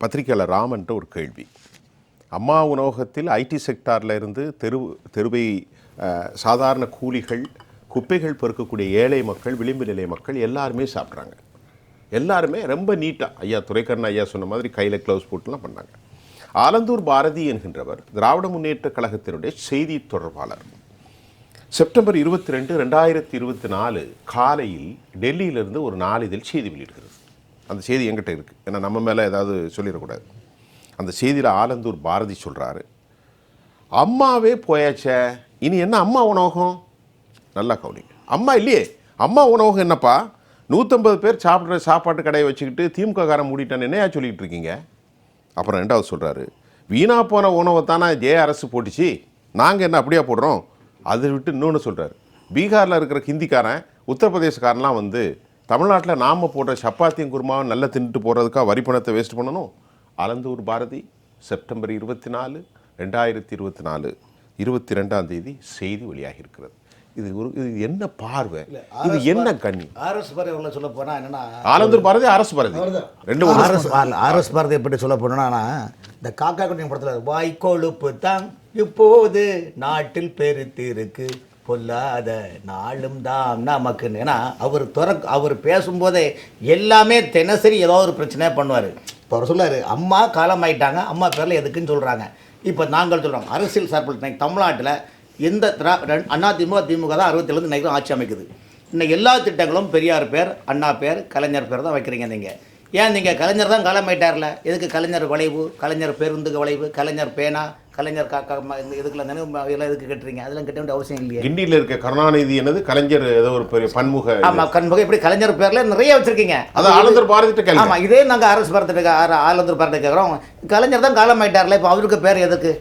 பத்திரிக்கையாளர் ராமன்ட்டு ஒரு கேள்வி. அம்மா உணவகத்தில் ஐடி செக்டாரில் இருந்து தெரு தெருவை சாதாரண கூலிகள் குப்பைகள் பொறுக்கக்கூடிய ஏழை மக்கள் விளிம்பு நிலை மக்கள் எல்லாருமே சாப்பிட்றாங்க. எல்லாருமே ரொம்ப நீட்டாக ஐயா துரைக்கண்ண ஐயா சொன்ன மாதிரி கையில் க்ளவுஸ் போட்டுலாம் பண்ணாங்க. ஆலந்தூர் பாரதி என்கின்றவர் திராவிட முன்னேற்ற கழகத்தினுடைய செய்தி தொடர்பாளர். செப்டம்பர் இருபத்தி ரெண்டு ரெண்டாயிரத்தி இருபத்தி நாலு காலையில் டெல்லியிலிருந்து ஒரு நாளிதழ் செய்தி வெளியிடுகிறது. அந்த செய்தி எங்கிட்ட இருக்குது ஏன்னா நம்ம மேலே ஏதாவது சொல்லிடக்கூடாது. அந்த செய்தியில் ஆலந்தூர் பாரதி சொல்கிறாரு அம்மாவே போயாச்சே இனி என்ன அம்மா உணவகம்? நல்லா கவனிங்க. அம்மா இல்லையே அம்மா உணவகம் என்னப்பா? நூற்றம்பது பேர் சாப்பிட்ற சாப்பாட்டு கடையை வச்சுக்கிட்டு திமுக காரன் மூடிட்டான்னு என்னையா சொல்லிக்கிட்டு இருக்கீங்க? அப்புறம் ரெண்டாவது சொல்கிறாரு வீணா போன உணவை தானே ஜே அரசு போட்டுச்சு? நாங்கள் என்ன அப்படியா போடுறோம்? அதை விட்டு இன்னொன்று சொல்கிறாரு பீகாரில் இருக்கிற ஹிந்திக்காரன் உத்தரப்பிரதேசக்காரன்லாம் வந்து தமிழ்நாட்டில் நாம் போடுற சப்பாத்தியும் குருமாவும் நல்லா தின்னுட்டு போகிறதுக்காக வரி பணத்தை வேஸ்ட் பண்ணணும்? அலந்தூர் பாரதி செப்டம்பர் இருபத்தி நாலு ரெண்டாயிரத்தி இருபத்தி நாலு இருபத்தி ரெண்டாம் தேதி செய்தி வெளியாகி இருக்கிறது இது ஒரு இது என்ன பார்வை? இது என்ன கண்ணி? ஆர்எஸ் பாரதி அவங்கள சொல்ல போனா என்னன்னா ஆலந்தூர் பாரதி அரசு பாரதி? ரெண்டு ஆர்எஸ் ஆர்எஸ் பாரதி எப்படி சொல்ல போனா இந்த காக்கா குட்டியும் படத்துல வாய்க்கொழுப்பு தான் இப்போது நாட்டில் பெருத்து இருக்கு. பொல்லாத நாளும் தான் நமக்குன்னு ஏன்னா அவர் துற அவர் பேசும்போதே எல்லாமே தினசரி ஏதோ ஒரு பிரச்சனையாக பண்ணுவார். இப்போ அவர் சொல்லார் அம்மா காலமாயிட்டாங்க அம்மா பேரில் எதுக்குன்னு சொல்கிறாங்க இப்போ நாங்கள் சொல்கிறோம் அரசியல் சார்பில் இன்னைக்கு தமிழ்நாட்டில் எந்த திரா அண்ணா திமுக திமுக தான் அறுபத்திலேருந்து இன்றைக்கும் ஆட்சி அமைக்குது. இன்னைக்கு எல்லா திட்டங்களும் பெரியார் பேர் அண்ணா பேர் கலைஞர் பேர் தான் வைக்கிறீங்க நீங்கள் ஏன் நீங்கள் கலைஞர் தான் காலமாயிட்டார்ல எதுக்கு கலைஞர் வளைவு கலைஞர் பேருந்துக்கு வளைவு கலைஞர் பேனா கலைஞர் காக்கா இந்த இதுக்குள்ள நினைவு ம- இதெல்லாம் எதுக்கு கட்டுறீங்க? அதெல்லாம் கட்ட வேண்டிய அவசியம் இல்லையே. கிண்டியில் இருக்க கருணாநிதி என்னது? கலைஞர் ஏதோ ஒரு பெரிய பன்முக. ஆமாம் கண்பகை இப்படி கலைஞர் பேர்ல நிறைய வச்சிருக்கீங்க. அது ஆலந்தூர் பாரதிட்ட ஆமாம் இதே நாங்கள் அரசு பரத்துட்டு ஆலந்தூர் பரத்தை கேட்குறோம் கலைஞர் தான் காலம் ஆயிட்டார்ல. இப்போ அவருக்கு பேர் எதுக்கு?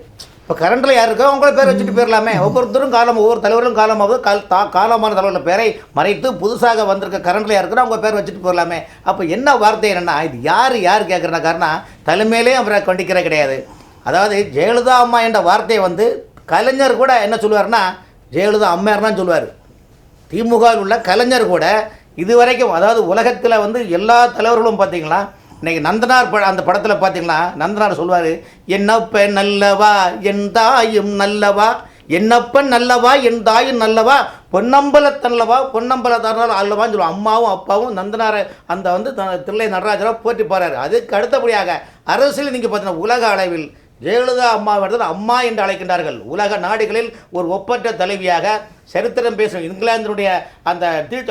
இப்போ கரண்டில் யார் இருக்கோ அவங்கள பேர் வச்சுட்டு போயிடலாமே ஒவ்வொருத்தரும் காலம் ஒவ்வொரு தலைவரும் காலமாவது கால் தா காலமான தலைவரில் பேரை மறைத்து புதுசாக வந்திருக்க கரண்டில் யாருக்கிறோ அவங்க பேர் வச்சுட்டு போயிடலாமே அப்போ என்ன வார்த்தை என்னென்னா இது யார் யார் கேட்குறனா காரணம் தலைமையிலே அவரை கண்டிக்கிற கிடையாது. அதாவது ஜெயலலிதா அம்மா என்ற வார்த்தையை வந்து கலைஞர் கூட என்ன சொல்லுவார்னா ஜெயலலிதா அம்மையார் தான் சொல்லுவார். திமுகவில் உள்ள கலைஞர் கூட இதுவரைக்கும் அதாவது உலகத்தில் வந்து எல்லா தலைவர்களும் பார்த்தீங்களா இன்னைக்கு நந்தனார் பட அந்த படத்தில் பார்த்தீங்களா நந்தனார் சொல்வார் என்னப்பன் நல்லவா என் தாயும் நல்லவா என்னப்பன் நல்லவா என் தாயும் நல்லவா பொன்னம்பலத்தல்லவா பொன்னம்பலத்தாரால் அல்லவான்னு சொல்லுவோம் அம்மாவும் அப்பாவும் நந்தனாரை அந்த வந்து த- தில்லை நடராஜராக போற்றி போகிறாரு அதுக்கு அடுத்தபடியாக அரசியல் நீங்கள் பார்த்தீங்கன்னா உலக அளவில் ஜெயலலிதா அம்மாவிடத்தில் அம்மா என்று அழைக்கின்றார்கள். உலக நாடுகளில் ஒரு ஒப்பற்ற தலைவியாக சரித்திரம் பேசும் இங்கிலாந்தினுடைய அந்த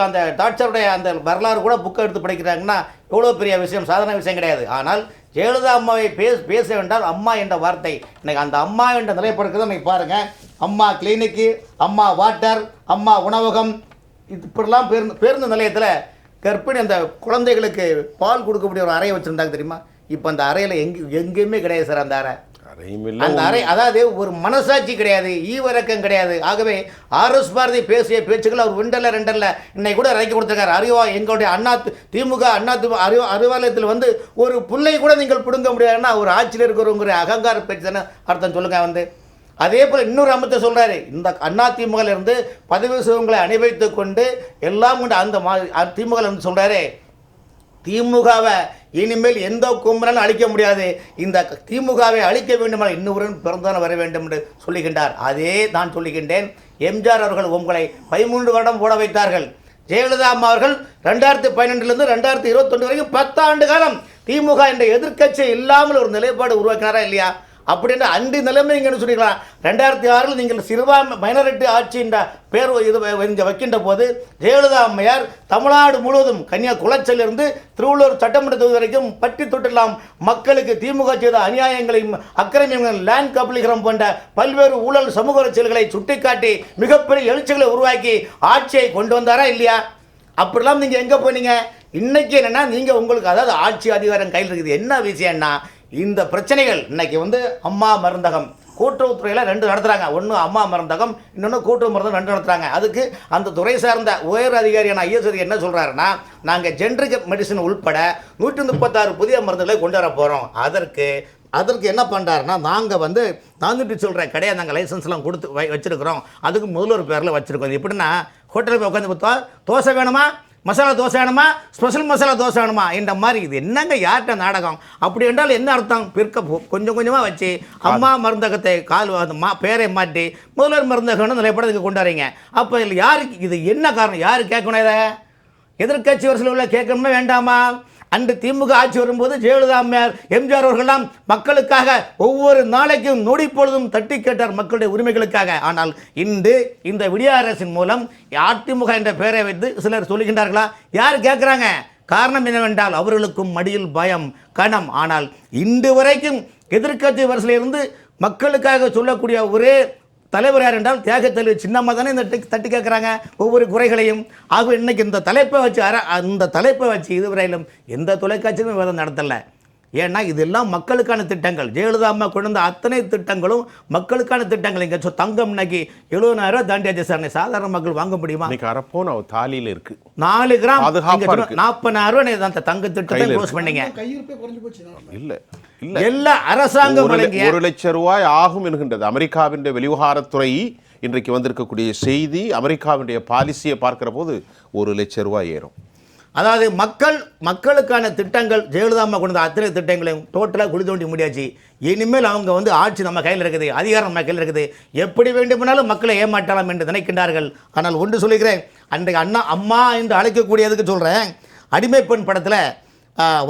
அந்த தாட்சருடைய அந்த வரலாறு கூட புக்கை எடுத்து படிக்கிறாங்கன்னா எவ்வளோ பெரிய விஷயம்? சாதாரண விஷயம் கிடையாது. ஆனால் ஜெயலலிதா அம்மாவை பேச பேச வேண்டால் அம்மா என்ற வார்த்தை. இன்னைக்கு அந்த அம்மா என்ற நிலைப்படுக்கிறத இன்னைக்கு பாருங்கள் அம்மா கிளினிக்கு அம்மா வாட்டர் அம்மா உணவகம். இது இப்படிலாம் பேருந்து பேருந்து நிலையத்தில் கர்ப்பிணி அந்த குழந்தைகளுக்கு பால் கொடுக்கக்கூடிய ஒரு அறையை வச்சுருந்தாங்க தெரியுமா? இப்போ அந்த அறையில் எங்கே எங்கேயுமே கிடையாது சார் அந்த அறை. அந்த அறை அதாவது ஒரு மனசாட்சி கிடையாது ஈவரக்கம் கிடையாது. ஆகவே ஆர்எஸ் பாரதி பேசிய பேச்சுக்கள் அவர் ஒன்றல்ல ரெண்டல்ல இன்னைக்கு கூட இறக்கி கொடுத்துருக்காரு. அறிவா எங்களுடைய அண்ணா திமுக அண்ணா திமுக அறிவா அறிவாலயத்தில் வந்து ஒரு புள்ளை கூட நீங்கள் பிடுங்க முடியாதுன்னா ஒரு ஆட்சியில் இருக்கிறவங்கிற அகங்கார பேச்சு தானே அர்த்தம் சொல்லுங்க வந்து. அதே போல் இன்னொரு அமத்தை சொல்றாரு இந்த அண்ணா திமுக இருந்து பதவி சுகங்களை அனுபவித்து கொண்டு எல்லாம் கொண்டு அந்த மா திமுக இருந்து சொல்றாரு திமுகவை இனிமேல் எந்த கும்பலாலும் அழிக்க முடியாது. இந்த திமுகவை அழிக்க வேண்டுமானால் இன்னொருவன் பிறந்தான் வர வேண்டும் என்று சொல்லுகின்றார். அதே நான் சொல்லுகின்றேன். எம்ஜிஆர் அவர்கள் உங்களை பதிமூன்று வருடம் ஓட வைத்தார்கள். ஜெயலலிதா அம்மா அவர்கள் ரெண்டாயிரத்தி பன்னெண்டுலேருந்து ரெண்டாயிரத்தி இருபத்தொன்று வரைக்கும் பத்தாண்டு காலம் திமுக என்ற எதிர்க்கட்சி இல்லாமல் ஒரு நிலைப்பாடு உருவாக்கினாரா இல்லையா? அப்படின்ற அன்று நிலைமை இங்கன்னு சொல்லிக்கலாம் ரெண்டாயிரத்தி ஆறில் நீங்கள் சிறுபான்மை மைனாரிட்டி ஆட்சின்ற பேர் இது இங்கே வைக்கின்ற போது ஜெயலலிதா அம்மையார் தமிழ்நாடு முழுவதும் கன்னியா குளச்சலிருந்து திருவள்ளூர் சட்டமன்ற தொகுதி வரைக்கும் பட்டி தொட்டெல்லாம் மக்களுக்கு திமுக செய்த அநியாயங்களையும் அக்கிரமியங்களும் லேண்ட் கபலீகரம் போன்ற பல்வேறு ஊழல் சமூக அரசியல்களை சுட்டிக்காட்டி மிகப்பெரிய எழுச்சிகளை உருவாக்கி ஆட்சியை கொண்டு வந்தாரா இல்லையா? அப்படிலாம் நீங்கள் எங்கே போனீங்க? இன்னைக்கு என்னென்னா நீங்கள் உங்களுக்கு அதாவது ஆட்சி அதிகாரம் கையில் இருக்குது. என்ன விஷயம்னா இந்த பிரச்சனைகள் இன்னைக்கு வந்து அம்மா மருந்தகம். கூட்டுறவுத்துறையில் ரெண்டு நடத்துகிறாங்க ஒன்று அம்மா மருந்தகம் இன்னொன்று கூட்டுறவு மருந்தகம் ரெண்டு நடத்துகிறாங்க அதுக்கு அந்த துறை சார்ந்த உயர் அதிகாரியான ஐஎஸ் என்ன சொல்கிறாருன்னா நாங்கள் ஜென்ரிக் மெடிசன் உள்பட நூற்றி முப்பத்தாறு புதிய மருந்துகளை கொண்டு வர போகிறோம் அதற்கு அதற்கு என்ன பண்ணுறாருன்னா நாங்கள் வந்து நானூற்றி சொல்கிறேன் கிடையாது நாங்கள் லைசன்ஸ்லாம் கொடுத்து வை வச்சுருக்கிறோம். அதுக்கு முதல்வர் பேரில் வச்சுருக்கோம். எப்படின்னா ஹோட்டலில் போய் உட்காந்து பார்த்தா தோசை வேணுமா? மசாலா தோசை வேணுமா? ஸ்பெஷல் மசாலா தோசை வேணுமா? இந்த மாதிரி இது என்னங்க யார்கிட்ட நாடகம்? அப்படி என்றால் என்ன அர்த்தம்? பிற்க போ- கொஞ்சம் கொஞ்சமாக வச்சு அம்மா மருந்தகத்தை கால் மா பேரை மாற்றி முதல்வர் மருந்தகம்னு நிலைப்படத்துக்கு கொண்டு வரீங்க அப்போ இதில் யாருக்கு இது என்ன காரணம்? யார் கேட்கணும் இதை? எதிர்க்கட்சி வரிசையில் உள்ள கேட்கணுமா வேண்டாமா? அன்று திமுக ஆட்சி வரும்போது ஜெயலலிதா அம்மையார் எம்ஜிஆர் அவர்கள்லாம் மக்களுக்காக ஒவ்வொரு நாளைக்கும் நொடி பொழுதும் தட்டி கேட்டார் மக்களுடைய உரிமைகளுக்காக. ஆனால் இன்று இந்த விடிய அரசின் மூலம் அதிமுக என்ற பெயரை வைத்து சிலர் சொல்லுகின்றார்களா? யார் கேட்குறாங்க? காரணம் என்னவென்றால் அவர்களுக்கும் மடியில் பயம் கணம் ஆனால் இன்று வரைக்கும் எதிர்க்கட்சி வரிசையில் இருந்து மக்களுக்காக சொல்லக்கூடிய ஒரே தலைவர் யார் என்றால் தியாக தலைவர் சின்னம்மா தானே இந்த தட்டி கேட்குறாங்க ஒவ்வொரு குறைகளையும். ஆக இன்னைக்கு இந்த தலைப்பை வச்சு அர அந்த தலைப்பை வச்சு இதுவரையிலும் எந்த தொலைக்காட்சியும் விவாதம் நடத்தலை. ஏன்னா இதெல்லாம் மக்களுக்கான திட்டங்கள். ஜெயலலிதா அம்மா கொண்டு வந்த அத்தனை திட்டங்களும் மக்களுக்கான திட்டங்கள் இங்கே. தங்கம் இன்னைக்கு எழுபதாயிரம் ரூபாய் தாண்டியாச்சு சார் சாதாரண மக்கள் வாங்க முடியுமா? அரப்போன் அவ தாலியில இருக்கு. நாலு கிராம். நாற்பதாயிரம் ரூபாய் அந்த தங்க திட்டத்தை க்ளோஸ் பண்ணீங்க. கையிருப்பே குறைஞ்சு போச்சு இல்ல இல்ல. எல்லா அரசாங்கம் ஒரு லட்சம் ரூபாய் ஆகும் என்கின்றது. அமெரிக்காவின் வெளிவிவகாரத்துறை இன்றைக்கு வந்திருக்கக்கூடிய செய்தி அமெரிக்காவினுடைய பாலிசியை பார்க்கிற போது ஒரு லட்சம் ரூபாய் ஏறும். அதாவது மக்கள் மக்களுக்கான திட்டங்கள் ஜெயலலிதா அம்மா கொண்டு அத்தனை திட்டங்களையும் டோட்டலாக குழி தோண்டி முடியாச்சு. இனிமேல் அவங்க வந்து ஆட்சி நம்ம கையில் இருக்குது அதிகாரம் நம்ம கையில் இருக்குது. எப்படி வேண்டுமானாலும் மக்களை ஏமாற்றலாம் என்று நினைக்கின்றார்கள். ஆனால் ஒன்று சொல்லுகிறேன் அன்றைக்கு அண்ணா அம்மா என்று அழைக்கக்கூடியதுக்கு சொல்கிறேன் அடிமை பெண் படத்தில்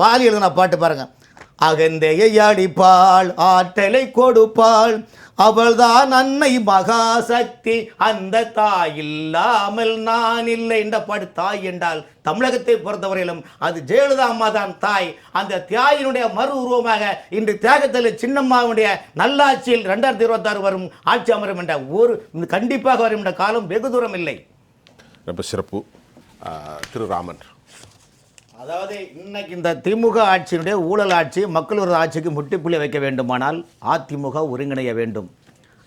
வாலி எழுதின பாட்டு பாருங்கள் அகந்தையை அடிப்பாள் ஆற்றலை கொடுப்பாள். அவள்தான் அன்னை மகாசக்தி. அந்த தாய் இல்லாமல் நான் இல்லை என்ற படு தாய் என்றால் தமிழகத்தை பொறுத்தவரையிலும் அது ஜெயலலிதா அம்மா தான் தாய். அந்த தாயினுடைய மறு உருவமாக இன்று தியாகத்தில் சின்னம்மாவுடைய நல்லாட்சியில் ரெண்டாயிரத்தி இருபத்தாறு வரும் ஆட்சி அமரும் என்ற ஒரு கண்டிப்பாக வரும் என்ற காலம் வெகு தூரம் இல்லை. ரொம்ப சிறப்பு. திரு ராமன். அதாவது இன்னைக்கு இந்த திமுக ஆட்சியினுடைய ஊழல் ஆட்சி மக்கள் ஒரு ஆட்சிக்கு முட்டுப்புள்ளி வைக்க வேண்டுமானால் அதிமுக ஒருங்கிணைய வேண்டும்.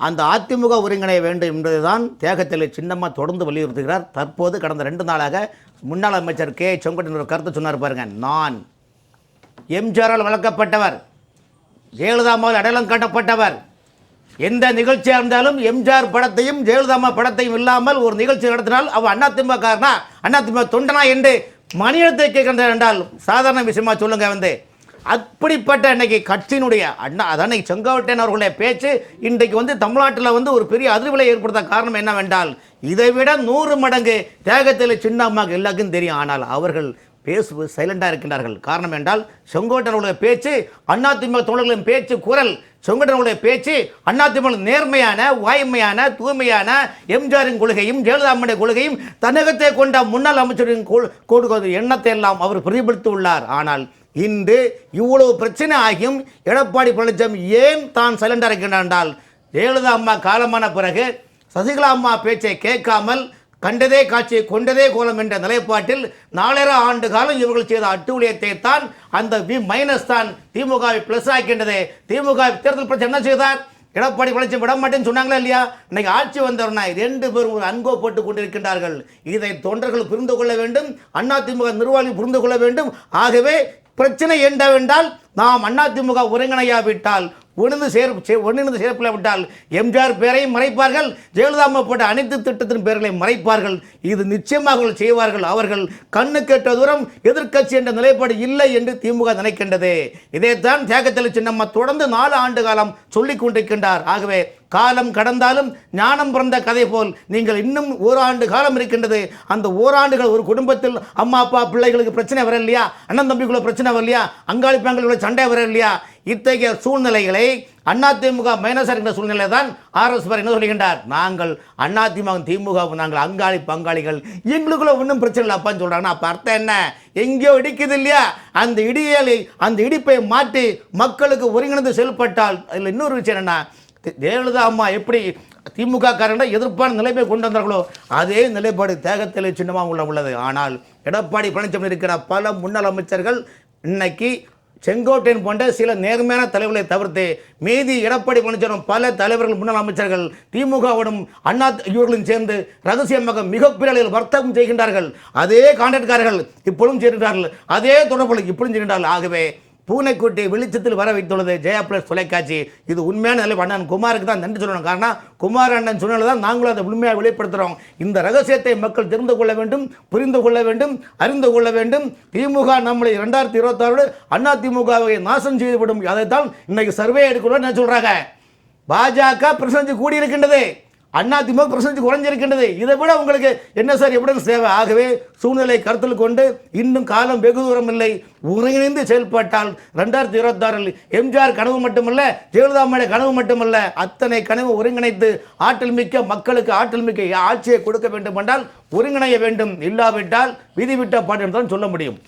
அந்த அதிமுக ஒருங்கிணைய வேண்டும் என்பதுதான் தேகத்தில் சின்னம்மா தொடர்ந்து வலியுறுத்துகிறார். தற்போது கடந்த ரெண்டு நாளாக முன்னாள் அமைச்சர் கே. செங்கோட்டன் ஒரு கருத்து சொன்னார் பாருங்க. நான் எம்ஜிஆரால் வளர்க்கப்பட்டவர் ஜெயலலிதாமாவில் அடையாளம் காட்டப்பட்டவர். எந்த நிகழ்ச்சியாக இருந்தாலும் எம்ஜிஆர் படத்தையும் ஜெயலலிதா படத்தையும் இல்லாமல் ஒரு நிகழ்ச்சி நடத்தினால் அவன் அதிமுக அண்ணா அதிமுக தொண்டனா என்று மணியத்தை கேட்கின்ற என்றால் சாதாரண விஷயமா சொல்லுங்க வந்து. அப்படிப்பட்ட இன்னைக்கு கட்சியினுடைய அண்ணா அதான் செங்கோட்டையன் அவர்களுடைய பேச்சு இன்றைக்கு வந்து தமிழ்நாட்டில் வந்து ஒரு பெரிய அதிர்வலை ஏற்படுத்த காரணம் என்னவென்றால் இதை விட நூறு மடங்கு தேகத்தில் சின்ன எல்லாருக்கும் தெரியும். ஆனால் அவர்கள் பேசு சைலண்டாக இருக்கின்றார்கள். காரணம் என்றால் செங்கோட்டையனுடைய பேச்சு அதிமுக தோழர்களின் பேச்சு குரல் செங்கோட்டனுடைய பேச்சு அதிமுக நேர்மையான வாய்மையான தூய்மையான எம்ஜிஆரின் கொள்கையும் ஜெயலலிதாவுடைய கொள்கையும் தன்னகத்தை கொண்ட முன்னாள் அமைச்சரின் கொள்- எண்ணத்தை எல்லாம் அவர் பிரதிபலித்து உள்ளார். ஆனால் இன்று இவ்வளவு பிரச்சனை ஆகியும் எடப்பாடி பழனிசாமி ஏன் தான் சைலண்டாக இருக்கின்றார் என்றால் ஜெயலலிதா அம்மா காலமான பிறகு சசிகலா அம்மா பேச்சை கேட்காமல் கண்டதே காட்சியை கொண்டதே கோலம் என்ற நிலைப்பாட்டில் நாலரை ஆண்டு காலம் இவர்கள் செய்த அட்டூழியத்தை தான் அந்த வி மைனஸ் தான் திமுகவை பிளஸ் ஆக்கின்றது. திமுக தேர்தல் பிரச்சனை என்ன செய்தார்? எடப்பாடி பழனிசாமி விட மாட்டேன்னு சொன்னாங்களா இல்லையா? இன்னைக்கு ஆட்சி வந்தவர்னா ரெண்டு பேரும் ஒரு அன்போ போட்டு கொண்டிருக்கின்றார்கள். இதை தொண்டர்கள் புரிந்து கொள்ள வேண்டும். அண்ணா திமுக நிர்வாகிகள் புரிந்து கொள்ள வேண்டும். ஆகவே பிரச்சனை என்னவென்றால் நாம் அதிமுக ஒருங்கிணையாவிட்டால் ஒன்று சேர் ஒன்றிணைந்து சேர்ப்பில் விட்டால் எம்ஜிஆர் பேரையும் மறைப்பார்கள் ஜெயலலிதா போட்ட அனைத்து திட்டத்தின் பேர்களையும் மறைப்பார்கள். இது நிச்சயமாக அவர்கள் செய்வார்கள். அவர்கள் கண்ணு கேட்ட தூரம் எதிர்க்கட்சி என்ற நிலைப்பாடு இல்லை என்று திமுக நினைக்கின்றது. இதைத்தான் தியாகத்தலை சின்னம்மா தொடர்ந்து நாலு ஆண்டு காலம் சொல்லிக் கொண்டிருக்கின்றார். ஆகவே காலம் கடந்தாலும் ஞானம் பிறந்த கதை போல் நீங்கள் இன்னும் ஓராண்டு காலம் இருக்கின்றது. அந்த ஓராண்டுகள் ஒரு குடும்பத்தில் அம்மா அப்பா பிள்ளைகளுக்கு பிரச்சனை வரலையா? அண்ணன் தம்பிக்குள்ள பிரச்சனை வரலையா? அங்காளி பெண்களுக்குள்ள சண்டை வரலையா? இத்தகைய சூழ்நிலைகளை அதிமுக மைனஸ் இருக்கிற சூழ்நிலை தான் ஆர்எஸ் என்ன சொல்கின்றார்? நாங்கள் அதிமுக திமுக நாங்கள் அங்காளி பங்காளிகள் எங்களுக்குள்ள ஒன்றும் பிரச்சனை இல்லை. அப்பான்னு சொல்றாங்கன்னா அப்ப அர்த்தம் என்ன? எங்கேயோ இடிக்குது இல்லையா? அந்த இடியலை அந்த இடிப்பை மாற்றி மக்களுக்கு ஒருங்கிணைந்து செயல்பட்டால் அதில் இன்னொரு விஷயம் என்னென்னா ஜெயலலிதா அம்மா எப்படி திமுக காரங்களை எதிர்ப்பான நிலைமை கொண்டு வந்தார்களோ அதே நிலைப்பாடு தேகத்தில் சின்னமாக உள்ள உள்ளது. ஆனால் எடப்பாடி பழனிசாமி இருக்கிற பல முன்னாள் அமைச்சர்கள் இன்னைக்கு செங்கோட்டையன் போன்ற சில நேர்மையான தலைவர்களை தவிர்த்து மீதி எடப்பாடி பழனிசாமி பல தலைவர்கள் முன்னாள் அமைச்சர்கள் திமுகவுடன் அண்ணா இவர்களும் சேர்ந்து ரகசியமாக மிகப்பெரிய அளவில் வர்த்தகம் செய்கின்றார்கள். அதே கான்ட்ராக்ட்காரர்கள் இப்பொழுதும் செய்கின்றார்கள். அதே தொடர்புகள் இப்பொழுதும் செய்கின்றார்கள். ஆகவே பூனைக்குட்டி வெளிச்சத்தில் வர வைத்துள்ளது. ஜெயா பிளஸ் தொலைக்காட்சி. இது உண்மையான நிலை அண்ணன் குமாருக்கு தான் நன்றி சொல்லணும். காரணம் குமார் அண்ணன் சொன்னது தான் நாங்களும் அதை உண்மையாக வெளிப்படுத்துகிறோம் இந்த ரகசியத்தை மக்கள் தெரிந்து கொள்ள வேண்டும் புரிந்து கொள்ள வேண்டும் அறிந்து கொள்ள வேண்டும். திமுக நம்மளை இரண்டாயிரத்தி இருபத்தாறு அண்ணா திமுகவை நாசம் செய்துவிடும். அதைத்தான் இன்னைக்கு சர்வே எடுக்கணும்னு என்ன சொல்கிறாங்க பாஜக பிரசஞ்சு கூடியிருக்கின்றது. அண்ணா திமுக குறைஞ்சிருக்கின்றது. இதை விட உங்களுக்கு என்ன சார் எப்படி சேவை ஆகவே சூழ்நிலை கருத்தில் கொண்டு இன்னும் காலம் வெகு தூரம் இல்லை. ஒருங்கிணைந்து செயல்பட்டால் ரெண்டாயிரத்தி இருபத்தாறில் எம்ஜிஆர் கனவு மட்டுமல்ல ஜெயலலிதாவுடைய கனவு மட்டுமல்ல அத்தனை கனவு ஒருங்கிணைத்து ஆற்றல் மிக்க மக்களுக்கு ஆற்றல் மிக்க ஆட்சியை கொடுக்க வேண்டும் என்றால் ஒருங்கிணைய வேண்டும். இல்லாவிட்டால் விதிவிட்ட பாட்டு தான் சொல்ல முடியும்.